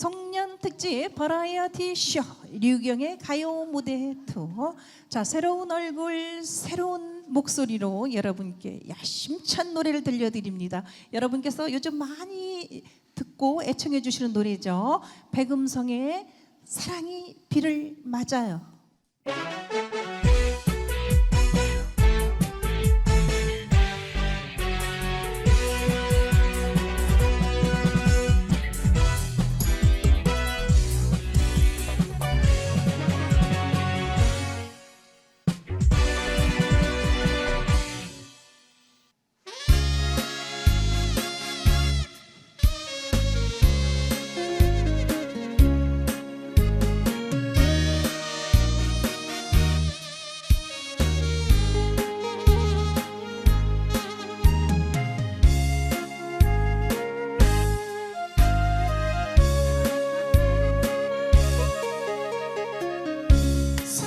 송년 특집 버라이어티 쇼 류경의 가요 무대 투어. 자 새로운 얼굴 새로운 목소리로 여러분께 야심찬 노래를 들려드립니다. 여러분께서 요즘 많이 듣고 애청해 주시는 노래죠. 백음성의 사랑이 비를 맞아요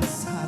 나딱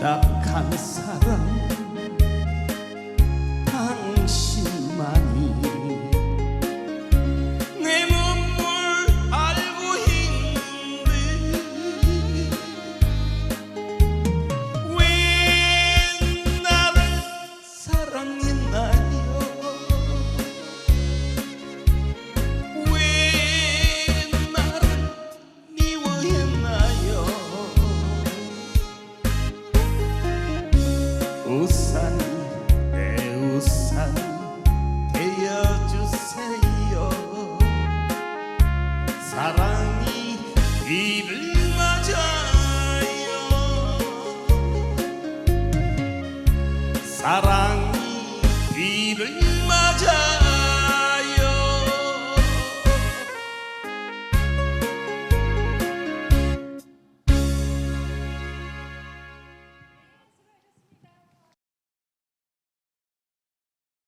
딱 한 사람 우산이 내 우산 되어주세요. 사랑이 비를 맞아요. 사랑이 비를